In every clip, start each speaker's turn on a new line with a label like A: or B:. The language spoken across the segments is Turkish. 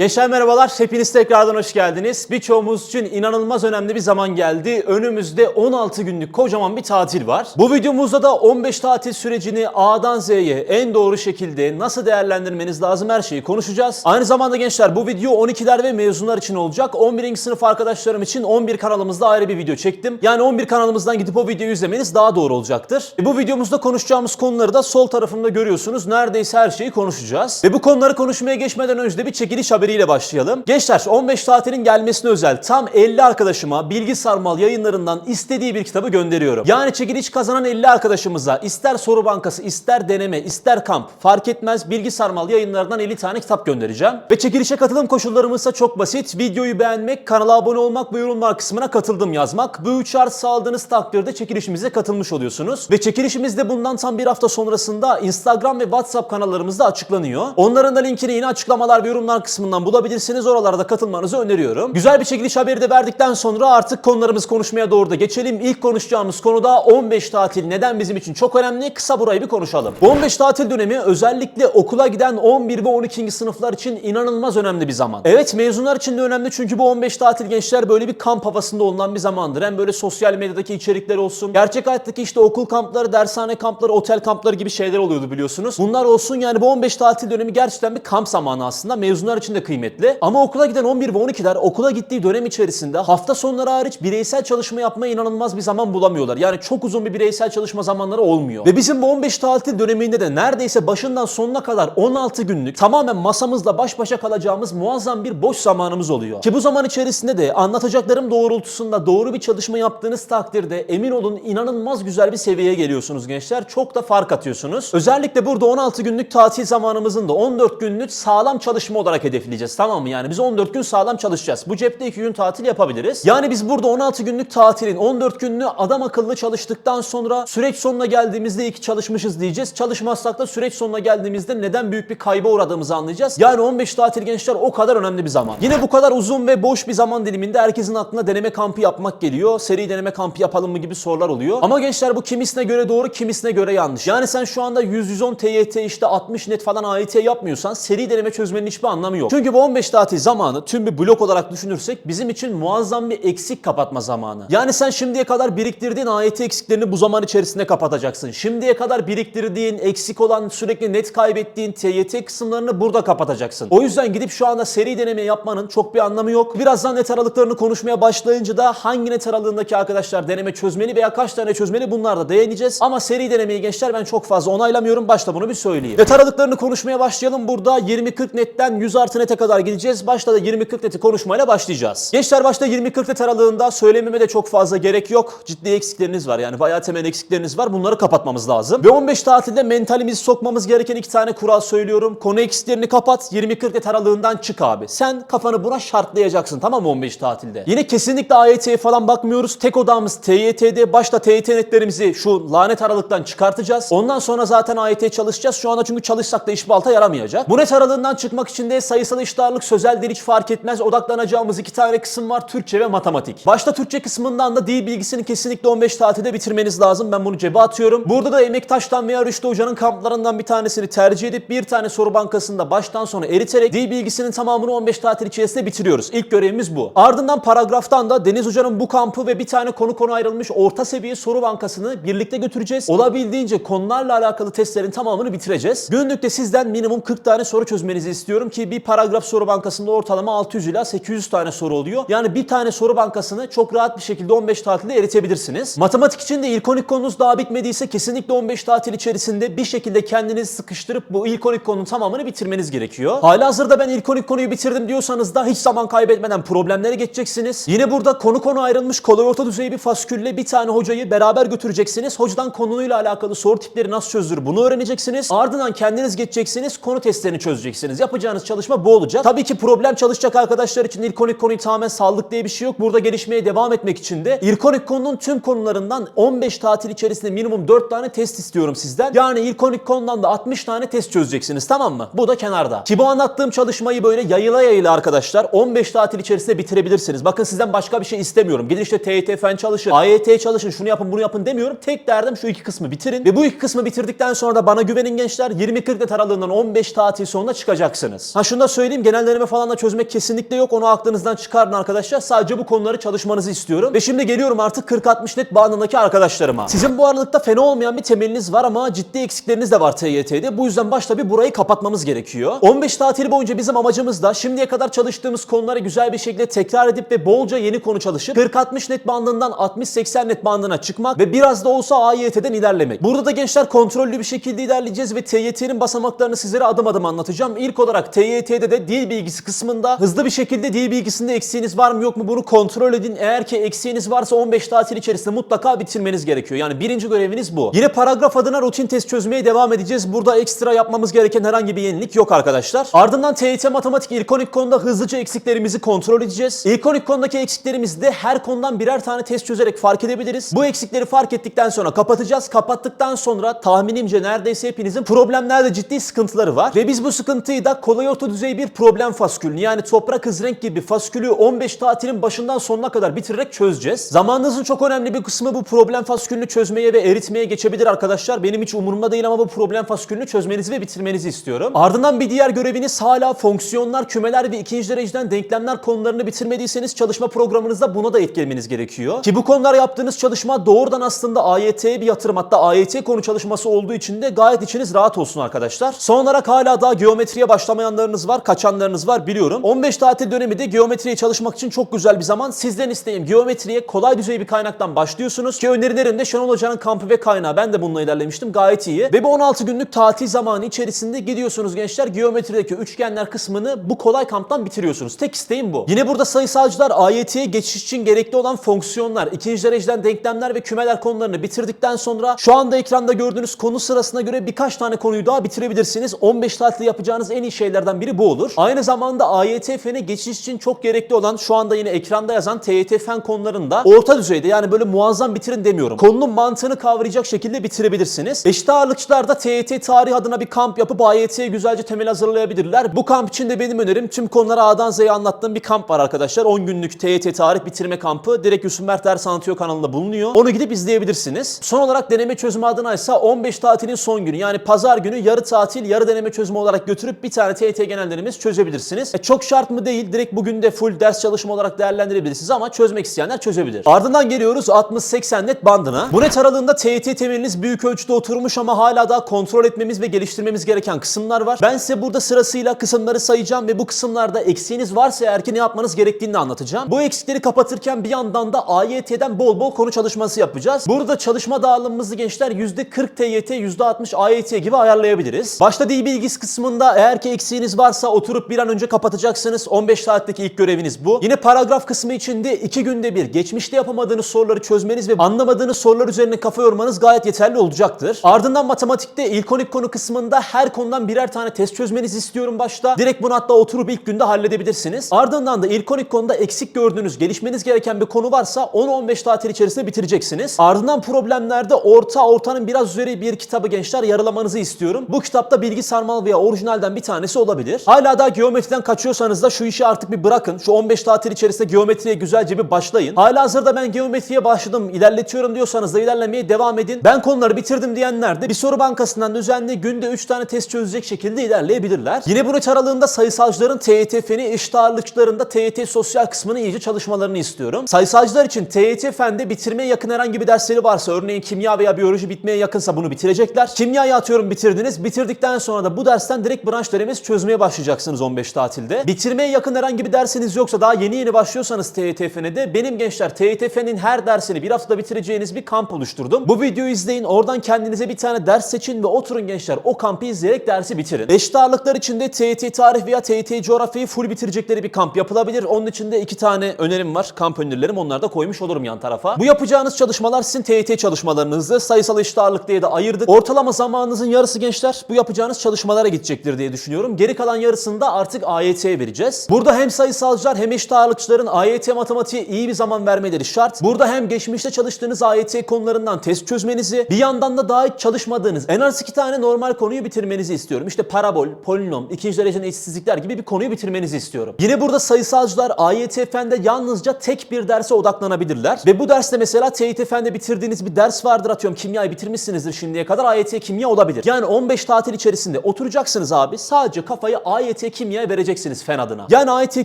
A: Gençler merhabalar, hepiniz tekrardan hoş geldiniz. Birçoğumuz için inanılmaz önemli bir zaman geldi. Önümüzde 16 günlük kocaman bir tatil var. Bu videomuzda da 15 tatil sürecini A'dan Z'ye en doğru şekilde nasıl değerlendirmeniz lazım her şeyi konuşacağız. Aynı zamanda gençler bu video 12'ler ve mezunlar için olacak. 11. sınıf arkadaşlarım için 11 kanalımızda ayrı bir video çektim. Yani 11 kanalımızdan gidip o videoyu izlemeniz daha doğru olacaktır. E bu videomuzda konuşacağımız konuları da sol tarafımda görüyorsunuz. Neredeyse her şeyi konuşacağız. Ve bu konuları konuşmaya geçmeden önce de bir çekiliş haberiyle başlayalım. Gençler 15 tatilin gelmesine özel tam 50 arkadaşıma Bilgi Sarmal yayınlarından istediği bir kitabı gönderiyorum. Yani çekiliş kazanan 50 arkadaşımıza ister soru bankası, ister deneme, ister kamp fark etmez Bilgi Sarmal yayınlarından 50 tane kitap göndereceğim. Ve çekilişe katılım koşullarımız ise çok basit. Videoyu beğenmek, kanala abone olmak ve yorumlar kısmına katıldım yazmak. Bu üç şart sağladığınız takdirde çekilişimize katılmış oluyorsunuz. Ve çekilişimiz de bundan tam bir hafta sonrasında Instagram ve WhatsApp kanallarımızda açıklanıyor. Onların da linkini yine açıklamalar ve yorumlar kısmından bulabilirsiniz. Oralarda katılmanızı öneriyorum. Güzel bir çekiliş haberi de verdikten sonra artık konularımız konuşmaya doğru da geçelim. İlk konuşacağımız konuda 15 tatil neden bizim için çok önemli? Kısa burayı bir konuşalım. Bu 15 tatil dönemi özellikle okula giden 11 ve 12. sınıflar için inanılmaz önemli bir zaman. Evet mezunlar için de önemli çünkü bu 15 tatil gençler böyle bir kamp havasında olunan bir zamandır. Hem böyle sosyal medyadaki içerikler olsun. Gerçek hayattaki işte okul kampları, dershane kampları, otel kampları gibi şeyler oluyordu biliyorsunuz. Bunlar olsun yani bu 15 tatil dönemi gerçekten bir kamp zamanı aslında. Mezunlar için de kıymetli. Ama okula giden 11 ve 12'ler okula gittiği dönem içerisinde hafta sonları hariç bireysel çalışma yapmaya inanılmaz bir zaman bulamıyorlar. Yani çok uzun bir bireysel çalışma zamanları olmuyor. Ve bizim bu 15 tatil döneminde de neredeyse başından sonuna kadar 16 günlük tamamen masamızla baş başa kalacağımız muazzam bir boş zamanımız oluyor. Ki bu zaman içerisinde de anlatacaklarım doğrultusunda doğru bir çalışma yaptığınız takdirde emin olun inanılmaz güzel bir seviyeye geliyorsunuz gençler. Çok da fark atıyorsunuz. Özellikle burada 16 günlük tatil zamanımızın da 14 günlük sağlam çalışma olarak hedefleyeceğiz tamam mı? Yani biz 14 gün sağlam çalışacağız. Bu cepte 2 gün tatil yapabiliriz. Yani biz burada 16 günlük tatilin 14 gününü adam akıllı çalıştıktan sonra süreç sonuna geldiğimizde iyi ki çalışmışız diyeceğiz. Çalışmazsak da süreç sonuna geldiğimizde neden büyük bir kayba uğradığımızı anlayacağız. Yani 15 tatil gençler o kadar önemli bir zaman. Yine bu kadar uzun ve boş bir zaman diliminde herkesin aklına deneme kampı yapmak geliyor. Seri deneme kampı yapalım mı gibi sorular oluyor. Ama gençler bu kimisine göre doğru, kimisine göre yanlış. Yani sen şu anda 100-110 TYT işte 60 net falan AYT yapmıyorsan seri deneme çözmenin hiçbir anlamı yok. Çünkü bu 15 tatil zamanı tüm bir blok olarak düşünürsek bizim için muazzam bir eksik kapatma zamanı. Yani sen şimdiye kadar biriktirdiğin AYT eksiklerini bu zaman içerisinde kapatacaksın. Şimdiye kadar biriktirdiğin, eksik olan, sürekli net kaybettiğin TYT kısımlarını burada kapatacaksın. O yüzden gidip şu anda seri deneme yapmanın çok bir anlamı yok. Birazdan net aralıklarını konuşmaya başlayınca da hangi net aralığındaki arkadaşlar deneme çözmeli veya kaç tane çözmeli bunlar da değineceğiz. Ama seri denemeyi gençler ben çok fazla onaylamıyorum. Başta bunu bir söyleyeyim. Net aralıklarını konuşmaya başlayalım. Burada 20-40 netten 100 artı nete kadar gideceğiz. Başta da 20-40 neti konuşmayla başlayacağız. Gençler başta 20-40 net aralığında söylememe de çok fazla gerek yok. Ciddi eksikleriniz var yani bayağı temel eksikleriniz var. Bunları kapatmamız lazım. Ve 15 tatilde mentalimizi sokmamız gereken iki tane kural söylüyorum. Konu eksiklerini kapat. 20-40 net aralığından çık abi. Sen kafanı buna şartlayacaksın tamam mı 15 tatilde? Yine kesinlikle AYT'ye falan bakmıyoruz. Tek odamız TYT'de. Başta TYT netlerimizi şu lanet aralıktan çıkartacağız. Ondan sonra zaten AYT çalışacağız. Şu anda çünkü çalışsak da hiçbir balta yaramayacak. Bu net aralığından çıkmak için de sayısal ağırlık, sözel dil hiç fark etmez. Odaklanacağımız iki tane kısım var. Türkçe ve matematik. Başta Türkçe kısmından da dil bilgisini kesinlikle 15 tatilde bitirmeniz lazım. Ben bunu cebe atıyorum. Burada da Emektaş'tan veya Rüştü Hoca'nın kamplarından bir tanesini tercih edip bir tane soru bankasında baştan sona eriterek dil bilgisinin tamamını 15 tatil içerisinde bitiriyoruz. İlk görevimiz bu. Ardından paragraftan da Deniz Hoca'nın bu kampı ve bir tane konu konu ayrılmış orta seviye soru bankasını birlikte götüreceğiz. Olabildiğince konularla alakalı testlerin tamamını bitireceğiz. Günlükte sizden minimum 40 tane soru çözmenizi istiyorum ki bir paragraf soru bankasında ortalama 600 ila 800 tane soru oluyor. Yani bir tane soru bankasını çok rahat bir şekilde 15 tatilde eritebilirsiniz. Matematik için de ilkonik konunuz daha bitmediyse kesinlikle 15 tatil içerisinde bir şekilde kendinizi sıkıştırıp bu ilkonik konunun tamamını bitirmeniz gerekiyor. Halihazırda ben ilkonik konuyu bitirdim diyorsanız da hiç zaman kaybetmeden problemlere geçeceksiniz. Yine burada konu konu ayrılmış kolay orta düzey bir faskülle bir tane hocayı beraber götüreceksiniz. Hocadan konuyla alakalı soru tipleri nasıl çözülür bunu öğreneceksiniz. Ardından kendiniz geçeceksiniz konu testlerini çözeceksiniz. Yapacağınız çalışma bu olacak. Tabii ki problem çalışacak arkadaşlar için ilkonik konuyu tamamen saldık diye bir şey yok. Burada gelişmeye devam etmek için de ilkonik konunun tüm konularından 15 tatil içerisinde minimum 4 tane test istiyorum sizden. Yani ilkonik konudan da 60 tane test çözeceksiniz tamam mı? Bu da kenarda. Ki bu anlattığım çalışmayı böyle yayıla yayıla arkadaşlar 15 tatil içerisinde bitirebilirsiniz. Bakın sizden başka bir şey istemiyorum. Gidin işte TYT fen çalışın, AYT çalışın, şunu yapın bunu yapın demiyorum. Tek derdim şu iki kısmı bitirin. Ve bu iki kısmı bitirdikten sonra da bana güvenin gençler 20-40 net aralığından 15 tatil sonunda çıkacaksınız. Ha şunu da söyleyeyim söyleyeyim genel deneme falan da çözmek kesinlikle yok. Onu aklınızdan çıkarın arkadaşlar. Sadece bu konuları çalışmanızı istiyorum. Ve şimdi geliyorum artık 40-60 net bandındaki arkadaşlarıma. Sizin bu aralıkta fena olmayan bir temeliniz var ama ciddi eksikleriniz de var TYT'de. Bu yüzden başta bir burayı kapatmamız gerekiyor. 15 tatil boyunca bizim amacımız da şimdiye kadar çalıştığımız konuları güzel bir şekilde tekrar edip ve bolca yeni konu çalışıp 40-60 net bandından 60-80 net bandına çıkmak ve biraz da olsa AYT'den ilerlemek. Burada da gençler kontrollü bir şekilde ilerleyeceğiz ve TYT'nin basamaklarını sizlere adım adım anlatacağım. İlk olarak TYT'de de dil bilgisi kısmında hızlı bir şekilde dil bilgisinde eksiğiniz var mı yok mu bunu kontrol edin. Eğer ki eksiğiniz varsa 15 tatil içerisinde mutlaka bitirmeniz gerekiyor. Yani birinci göreviniz bu. Yine paragraf adına rutin test çözmeye devam edeceğiz. Burada ekstra yapmamız gereken herhangi bir yenilik yok arkadaşlar. Ardından TYT matematik ilkonik konuda hızlıca eksiklerimizi kontrol edeceğiz. İlkonik konudaki eksiklerimizde her konudan birer tane test çözerek fark edebiliriz. Bu eksikleri fark ettikten sonra kapatacağız. Kapattıktan sonra tahminimce neredeyse hepinizin problemlerde ciddi sıkıntıları var. Ve biz bu sıkıntıyı da kolay orta düzey bir problem faskülünü yani toprak hız renk gibi faskülü 15 tatilin başından sonuna kadar bitirerek çözeceğiz. Zamanınızın çok önemli bir kısmı bu problem faskülünü çözmeye ve eritmeye geçebilir arkadaşlar. Benim hiç umurumda değil ama bu problem faskülünü çözmenizi ve bitirmenizi istiyorum. Ardından bir diğer göreviniz hala fonksiyonlar, kümeler ve ikinci dereceden denklemler konularını bitirmediyseniz çalışma programınızda buna da etkilemeniz gerekiyor. Ki bu konular yaptığınız çalışma doğrudan aslında AYT'ye bir yatırım hatta AYT konu çalışması olduğu için de gayet içiniz rahat olsun arkadaşlar. Son olarak hala daha geometriye başlamayanlarınız var, kaçanlarınız var biliyorum. 15 tatil dönemi de geometriye çalışmak için çok güzel bir zaman. Sizden isteğim geometriye kolay düzey bir kaynaktan başlıyorsunuz. Ki önerilerim de Şenol Hoca'nın kampı ve kaynağı. Ben de bununla ilerlemiştim. Gayet iyi. Ve bu 16 günlük tatil zamanı içerisinde gidiyorsunuz gençler. Geometrideki üçgenler kısmını bu kolay kamptan bitiriyorsunuz. Tek isteğim bu. Yine burada sayısalcılar AYT'ye geçiş için gerekli olan fonksiyonlar, ikinci dereceden denklemler ve kümeler konularını bitirdikten sonra şu anda ekranda gördüğünüz konu sırasına göre birkaç tane konuyu daha bitirebilirsiniz. 15 tatilde yapacağınız en iyi şeylerden biri bu olur. Aynı zamanda AYT fene geçiş için çok gerekli olan şu anda yine ekranda yazan TYT fen konularında orta düzeyde yani böyle muazzam bitirin demiyorum. Konunun mantığını kavrayacak şekilde bitirebilirsiniz. Eşit ağırlıkçılar TYT tarih adına bir kamp yapıp AYT'ye güzelce temel hazırlayabilirler. Bu kamp için de benim önerim tüm konuları A'dan Z'ye anlattığım bir kamp var arkadaşlar. 10 günlük TYT tarih bitirme kampı direkt Yusuf Mert Ders Anlatıyor kanalında bulunuyor. Onu gidip izleyebilirsiniz. Son olarak deneme çözümü adına ise 15 tatilin son günü yani pazar günü yarı tatil yarı deneme çözümü olarak götürüp bir tane TYT genel denemesi çözebilirsiniz. E, çok şart mı değil direkt bugün de full ders çalışma olarak değerlendirebilirsiniz ama çözmek isteyenler çözebilir. Ardından geliyoruz 60-80 net bandına. Bu net aralığında TYT temeliniz büyük ölçüde oturmuş ama hala daha kontrol etmemiz ve geliştirmemiz gereken kısımlar var. Ben size burada sırasıyla kısımları sayacağım ve bu kısımlarda eksiğiniz varsa eğer ki ne yapmanız gerektiğini anlatacağım. Bu eksikleri kapatırken bir yandan da AYT'den bol bol konu çalışması yapacağız. Burada çalışma dağılımımızı gençler %40 TYT, %60 AYT gibi ayarlayabiliriz. Başta dil bilgisi kısmında eğer ki eksiğiniz varsa oturup bir an önce kapatacaksınız. 15 saatteki ilk göreviniz bu. Yine paragraf kısmı içinde 2 günde bir geçmişte yapamadığınız soruları çözmeniz ve anlamadığınız sorular üzerine kafa yormanız gayet yeterli olacaktır. Ardından matematikte ilkonik konu kısmında her konudan birer tane test çözmenizi istiyorum başta. Direkt bunu hatta oturup ilk günde halledebilirsiniz. Ardından da ilkonik konuda eksik gördüğünüz, gelişmeniz gereken bir konu varsa 10-15 tatil içerisinde bitireceksiniz. Ardından problemlerde orta, ortanın biraz üzeri bir kitabı gençler yarılamanızı istiyorum. Bu kitapta bilgi sarmal veya orijinalden bir tanesi olabilir. Hala daha geometriden kaçıyorsanız da şu işi artık bir bırakın. Şu 15 tatil içerisinde geometriye güzelce bir başlayın. Hala hazırda ben geometriye başladım, ilerletiyorum diyorsanız da ilerlemeye devam edin. Ben konuları bitirdim diyenler de bir soru bankasından düzenli günde 3 tane test çözecek şekilde ilerleyebilirler. Yine bu net aralığında sayısalcıların TYT feni, eşit ağırlıkçıların TYT sosyal kısmını iyice çalışmalarını istiyorum. Sayısalcılar için TYT fende bitirmeye yakın herhangi bir dersleri varsa örneğin kimya veya biyoloji bitmeye yakınsa bunu bitirecekler. Kimyayı atıyorum bitirdiniz. Bitirdikten sonra da bu dersten direkt branş denemesi çözmeye başlayacaksınız 15 tatilde. Bitirmeye yakın herhangi bir dersiniz yoksa daha yeni yeni başlıyorsanız TYT fene de benim gençler TYT fenin her dersini bir haftada bitireceğiniz bir kamp oluşturdum. Bu videoyu izleyin. Oradan kendinize bir tane ders seçin ve oturun gençler o kampı izleyerek dersi bitirin. Eşit ağırlıklar içinde TYT tarih veya TYT coğrafyayı full bitirecekleri bir kamp yapılabilir. Onun için de iki tane önerim var. Kamp önerilerim. Onları da koymuş olurum yan tarafa. Bu yapacağınız çalışmalar sizin TYT çalışmalarınızdı. Sayısal eşit ağırlık diye de ayırdık. Ortalama zamanınızın yarısı gençler bu yapacağınız çalışmalara gidecektir diye düşünüyorum. Geri kalan yarısını da artık AYT'ye vereceğiz. Burada hem sayısalcılar hem eşit ağırlıkçıların AYT matematiğe iyi bir zaman vermeleri şart. Burada hem geçmişte çalıştığınız AYT konularından test çözmenizi, bir yandan da daha hiç çalışmadığınız en az iki tane normal konuyu bitirmenizi istiyorum. İşte parabol, polinom, ikinci dereceden eşitsizlikler gibi bir konuyu bitirmenizi istiyorum. Yine burada sayısalcılar AYT Fen'de yalnızca tek bir derse odaklanabilirler. Ve bu derste mesela TYT Fen'de bitirdiğiniz bir ders vardır atıyorum kimyayı bitirmişsinizdir şimdiye kadar AYT kimya olabilir. Yani 15 tatil içerisinde oturacaksınız abi sadece kafayı AYT AYT kimya vereceksiniz fen adına. Yani AYT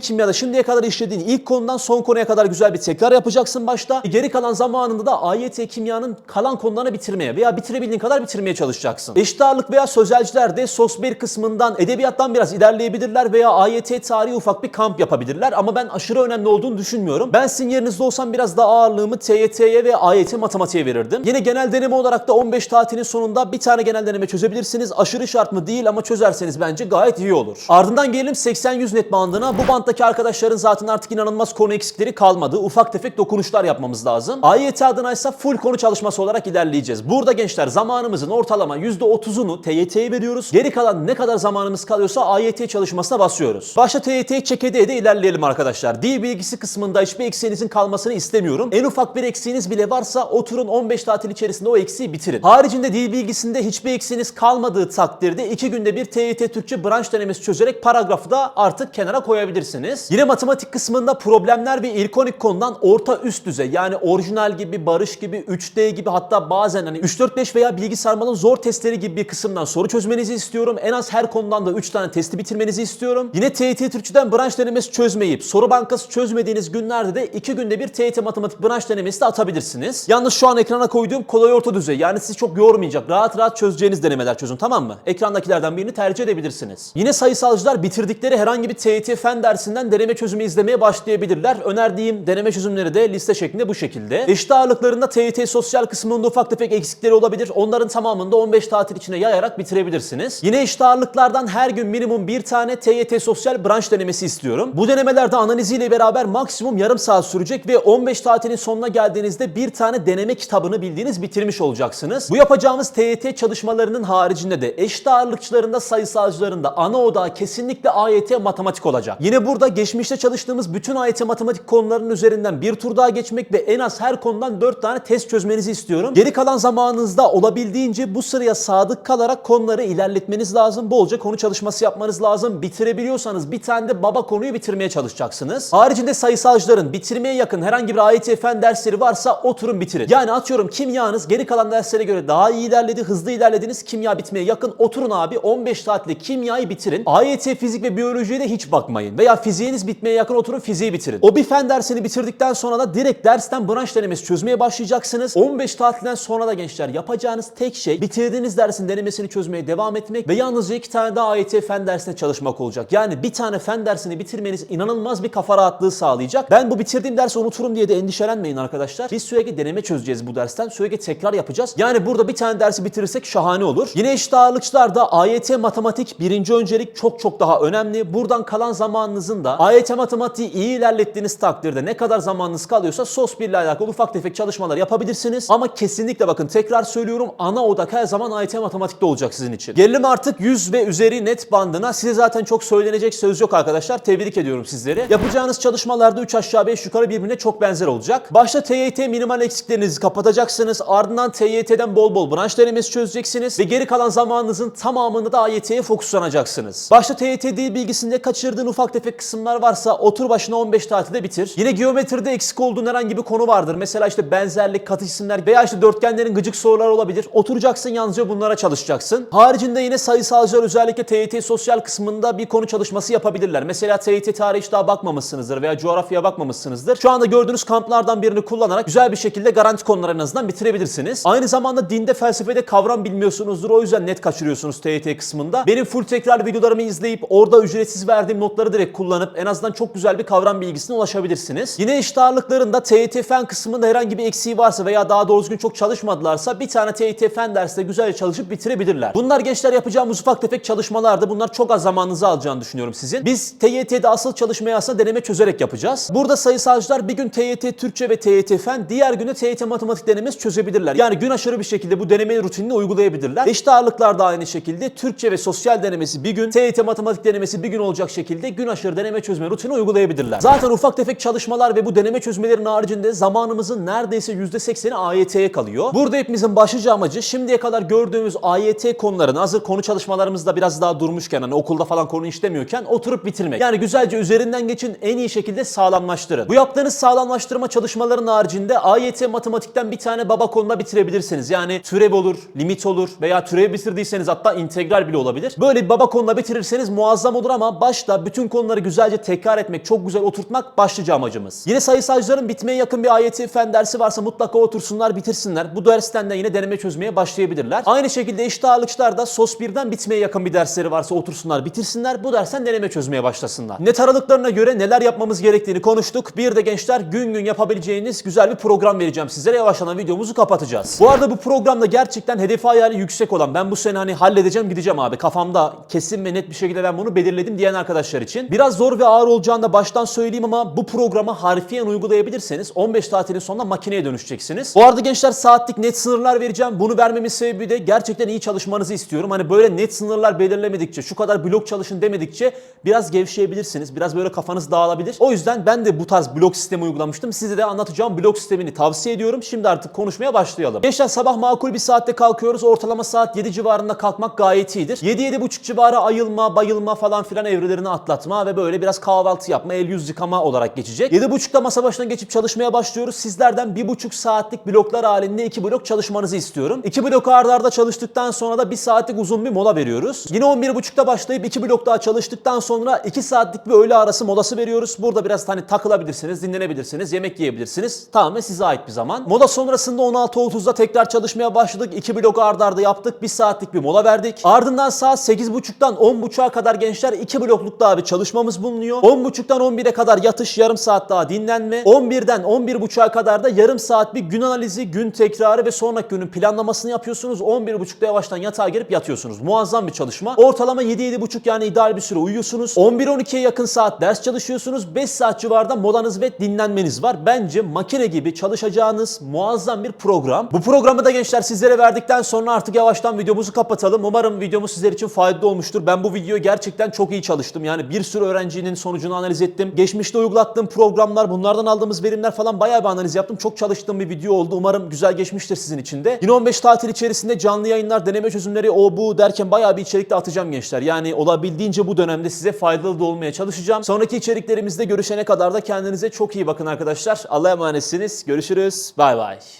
A: kimyada şimdiye kadar işlediğin ilk konudan son konuya kadar güzel bir tekrar yapacaksın başta. Geri kalan zamanında da AYT kimyanın kalan konularını bitirmeye veya bitirebildiğin kadar bitirmeye çalışacaksın. Eşit ağırlık veya sözelciler de sos 1 kısmından edebiyattan biraz ilerleyebilirler veya AYT tarihi ufak bir kamp yapabilirler ama ben aşırı önemli olduğunu düşünmüyorum. Ben sizin yerinizde olsam biraz daha ağırlığımı TYT'ye ve AYT matematiğe verirdim. Yine genel deneme olarak da 15 tatilin sonunda bir tane genel deneme çözebilirsiniz. Aşırı şart mı değil ama çözerseniz bence gayet iyi olur. Ardından gelelim 80-100 net bandına. Bu banttaki arkadaşların zaten artık inanılmaz konu eksikleri kalmadı. Ufak tefek dokunuşlar yapmamız lazım. AYT adına ise full konu çalışması olarak ilerleyeceğiz. Burada gençler zamanımızın ortalama %30'unu TYT'ye veriyoruz. Geri kalan ne kadar zamanımız kalıyorsa AYT çalışmasına basıyoruz. Başta TYT'yi çek ede ede ilerleyelim arkadaşlar. Dil bilgisi kısmında hiçbir eksiğinizin kalmasını istemiyorum. En ufak bir eksiğiniz bile varsa oturun 15 tatil içerisinde o eksiği bitirin. Haricinde dil bilgisinde hiçbir eksiğiniz kalmadığı takdirde 2 günde bir TYT Türkçe branş denemesi çözerek paragrafı da artık kenara koyabilirsiniz. Yine matematik kısmında problemler ve ilkonik konudan orta üst düzey yani orijinal gibi, barış gibi, 3D gibi hatta bazen hani 3-4-5 veya bilgi sarmalın zor testleri gibi bir kısımdan soru çözmenizi istiyorum. En az her konudan da 3 tane testi bitirmenizi istiyorum. Yine TYT Türkçeden branş denemesi çözmeyip soru bankası çözmediğiniz günlerde de 2 günde bir TYT matematik branş denemesi de atabilirsiniz. Yalnız şu an ekrana koyduğum kolay orta düzey yani sizi çok yormayacak, rahat rahat çözeceğiniz denemeler çözün tamam mı? Ekrandakilerden birini tercih edebilirsiniz. Yine sayısalcılar bitirdikleri herhangi bir TYT fen dersinden deneme çözümü izlemeye başlayabilirler. Önerdiğim deneme çözümleri de liste şeklinde bu şekilde. Eşit ağırlıklarında TYT sosyal kısmında ufak tefek eksikleri olabilir. Onların tamamını da 15 tatil içine yayarak bitirebilirsiniz. Yine eşit ağırlıklardan her gün minimum bir tane TYT sosyal branş denemesi istiyorum. Bu denemelerde analiziyle beraber maksimum yarım saat sürecek ve 15 tatilin sonuna geldiğinizde bir tane deneme kitabını bildiğiniz bitirmiş olacaksınız. Bu yapacağımız TYT çalışmalarının haricinde de eşit ağırlıkçılarında sayısalcılarında ana odağı kesinlikle AYT matematik olacak. Yine burada geçmişte çalıştığımız bütün AYT matematik konularının üzerinden bir tur daha geçmek ve en az her konudan 4 tane test çözmenizi istiyorum. Geri kalan zamanınızda olabildiğince bu sıraya sadık kalarak konuları ilerletmeniz lazım. Bolca konu çalışması yapmanız lazım. Bitirebiliyorsanız bir tane de baba konuyu bitirmeye çalışacaksınız. Haricinde sayısalcıların bitirmeye yakın herhangi bir AYT fen dersleri varsa oturun bitirin. Yani atıyorum kimyanız geri kalan derslere göre daha iyi ilerledi, hızlı ilerlediniz. Kimya bitmeye yakın. Oturun abi 15 tatilde kimyayı bitirin. AYT fizik ve biyolojiye de hiç bakmayın. Veya fiziğiniz bitmeye yakın oturun fiziği bitirin. O bir fen dersini bitirdikten sonra da direkt dersten branş denemesi çözmeye başlayacaksınız. 15 tatilden sonra da gençler yapacağınız tek şey bitirdiğiniz dersin denemesini çözmeye devam etmek ve yalnızca iki tane daha AYT fen dersine çalışmak olacak. Yani bir tane fen dersini bitirmeniz inanılmaz bir kafa rahatlığı sağlayacak. Ben bu bitirdiğim dersi unuturum diye de endişelenmeyin arkadaşlar. Biz sürekli deneme çözeceğiz bu dersten. Sürekli tekrar yapacağız. Yani burada bir tane dersi bitirirsek şahane olur. Yine eşit ağırlıkçılarda AYT matematik birinci öncelik çok çok daha önemli. Buradan kalan zamanınızın da AYT matematiği iyi ilerlettiğiniz takdirde ne kadar zamanınız kalıyorsa SOS 1 ile alakalı ufak tefek çalışmalar yapabilirsiniz. Ama kesinlikle bakın tekrar söylüyorum ana odak her zaman AYT matematikte olacak sizin için. Gelelim artık 100 ve üzeri net bandına. Size zaten çok söylenecek söz yok arkadaşlar. Tebrik ediyorum sizleri. Yapacağınız çalışmalarda 3 aşağı 5 yukarı birbirine çok benzer olacak. Başta TYT minimal eksiklerinizi kapatacaksınız. Ardından TYT'den bol bol branş denemesi çözeceksiniz. Ve geri kalan zamanınızın tamamını da AYT'ye fokuslanacaksınız. Başta TYT dil bilgisinde kaçırdığın ufak tefek kısımlar varsa otur başına 15 tatilde bitir. Yine geometride eksik olduğun herhangi bir konu vardır. Mesela işte benzerlik, katı isimler veya işte dörtgenlerin gıcık sorular olabilir. Oturacaksın yalnızca bunlara çalışacaksın. Haricinde yine sayısalcılar özellikle TYT sosyal kısmında bir konu çalışması yapabilirler. Mesela TYT tarihi hiç daha bakmamışsınızdır veya coğrafyaya bakmamışsınızdır. Şu anda gördüğünüz kamplardan birini kullanarak güzel bir şekilde garanti konuları en azından bitirebilirsiniz. Aynı zamanda dinde felsefede kavram bilmiyorsunuzdur. O yüzden net kaçırıyorsunuz TYT kısmında. Benim full tekrar videolarımı izleyip orada ücretsiz verdiğim notları direkt kullanıp en azından çok güzel bir kavram bilgisine ulaşabilirsiniz. Yine eşit ağırlıklarında TYT fen kısmında herhangi bir eksiği varsa veya daha doğru düzgün çok çalışmadılarsa bir tane TYT fen derste güzelce çalışıp bitirebilirler. Bunlar gençler yapacağımız ufak tefek çalışmalardı. Bunlar çok az zamanınızı alacağını düşünüyorum sizin. Biz TYT'de asıl çalışmayı aslında deneme çözerek yapacağız. Burada sayısalcılar bir gün TYT Türkçe ve TYT fen, diğer günde TYT matematik denemesi çözebilirler. Yani gün aşırı bir şekilde bu deneme rutinini uygulayabilirler. Eşit ağırlıklar da aynı şekilde Türkçe ve sosyal denemesi bir gün, TYT matematik denemesi bir gün olacak şekilde gün aşırı deneme çözme rutini uygulayabilirler. Zaten ufak tefek çalışmalar ve bu deneme çözmelerin haricinde zamanımızın neredeyse %80'i AYT'ye kalıyor. Burada hepimizin başlıca amacı şimdiye kadar gördüğümüz AYT konularını hazır konu çalışmalarımızda biraz daha durmuşken hani okulda falan konu işlemiyorken oturup bitirmek. Yani güzelce üzerinden geçin en iyi şekilde sağlamlaştırın. Bu yaptığınız sağlamlaştırma çalışmaların haricinde AYT matematikten bir tane baba konuda bitirebilirsiniz. Yani türev olur, limit olur veya türev bitirdiyseniz hatta integral bile olabilir. Böyle bir baba konuda bitirirseniz derseniz muazzam olur ama başta bütün konuları güzelce tekrar etmek, çok güzel oturtmak başlıca amacımız. Yine sayısalcıların bitmeye yakın bir ayeti fen dersi varsa mutlaka otursunlar, bitirsinler. Bu dersten de yine deneme çözmeye başlayabilirler. Aynı şekilde eşit ağırlıkçılar da sos 1'den bitmeye yakın bir dersleri varsa otursunlar, bitirsinler. Bu dersten deneme çözmeye başlasınlar. Net aralıklarına göre neler yapmamız gerektiğini konuştuk. Bir de gençler gün gün yapabileceğiniz güzel bir program vereceğim sizlere. Yavaştan videomuzu kapatacağız. Bu arada bu programda gerçekten hedefi hayali yüksek olan ben bu sene hani halledeceğim gideceğim abi. Kafamda kesin ve net bir şekilde ben bunu belirledim diyen arkadaşlar için. Biraz zor ve ağır olacağını da baştan söyleyeyim ama bu programı harfiyen uygulayabilirseniz 15 tatilin sonunda makineye dönüşeceksiniz. Bu arada gençler saatlik net sınırlar vereceğim. Bunu vermemin sebebi de gerçekten iyi çalışmanızı istiyorum. Hani böyle net sınırlar belirlemedikçe, şu kadar blok çalışın demedikçe biraz gevşeyebilirsiniz. Biraz böyle kafanız dağılabilir. O yüzden ben de bu tarz blok sistemi uygulamıştım. Size de anlatacağım blok sistemini tavsiye ediyorum. Şimdi artık konuşmaya başlayalım. Gençler sabah makul bir saatte kalkıyoruz. Ortalama saat 7 civarında kalkmak gayet iyidir. 7-7.30 civarı ayılma, bayılma falan filan evrelerini atlatma ve böyle biraz kahvaltı yapma, el yüz yıkama olarak geçecek. 7.30'da masa başına geçip çalışmaya başlıyoruz. Sizlerden 1.5 saatlik bloklar halinde 2 blok çalışmanızı istiyorum. 2 blok arda arda çalıştıktan sonra da 1 saatlik uzun bir mola veriyoruz. Yine 11.30'da başlayıp 2 blok daha çalıştıktan sonra 2 saatlik bir öğle arası molası veriyoruz. Burada biraz hani takılabilirsiniz, dinlenebilirsiniz, yemek yiyebilirsiniz. Tamamen size ait bir zaman. Mola sonrasında 16.30'da tekrar çalışmaya başladık. 2 blok arda arda yaptık. 1 saatlik bir mola verdik. Ardından saat 8.30'dan 10.30'a kadar gençler 2 blokluk daha bir çalışmamız bulunuyor. 10.30'dan 11'e kadar yatış, yarım saat daha dinlenme. 11'den 11.30'a kadar da yarım saat bir gün analizi, gün tekrarı ve sonraki günün planlamasını yapıyorsunuz. 11.30'da yavaştan yatağa girip yatıyorsunuz. Muazzam bir çalışma. Ortalama 7-7.30 yani ideal bir süre uyuyorsunuz. 11-12'ye yakın saat ders çalışıyorsunuz. 5 saat civarında molanız ve dinlenmeniz var. Bence makine gibi çalışacağınız muazzam bir program. Bu programı da gençler sizlere verdikten sonra artık yavaştan videomuzu kapatalım. Umarım videomuz sizler için faydalı olmuştur. Ben bu videoyu gerçekten çok iyi çalıştım. Yani bir sürü öğrencinin sonucunu analiz ettim. Geçmişte uygulattığım programlar, bunlardan aldığımız verimler falan bayağı bir analiz yaptım. Çok çalıştığım bir video oldu. Umarım güzel geçmiştir sizin için de. Yine 15 tatil içerisinde canlı yayınlar, deneme çözümleri, o bu derken bayağı bir içerik de atacağım gençler. Yani olabildiğince bu dönemde size faydalı da olmaya çalışacağım. Sonraki içeriklerimizde görüşene kadar da kendinize çok iyi bakın arkadaşlar. Allah'a emanetsiniz. Görüşürüz. Bay bay.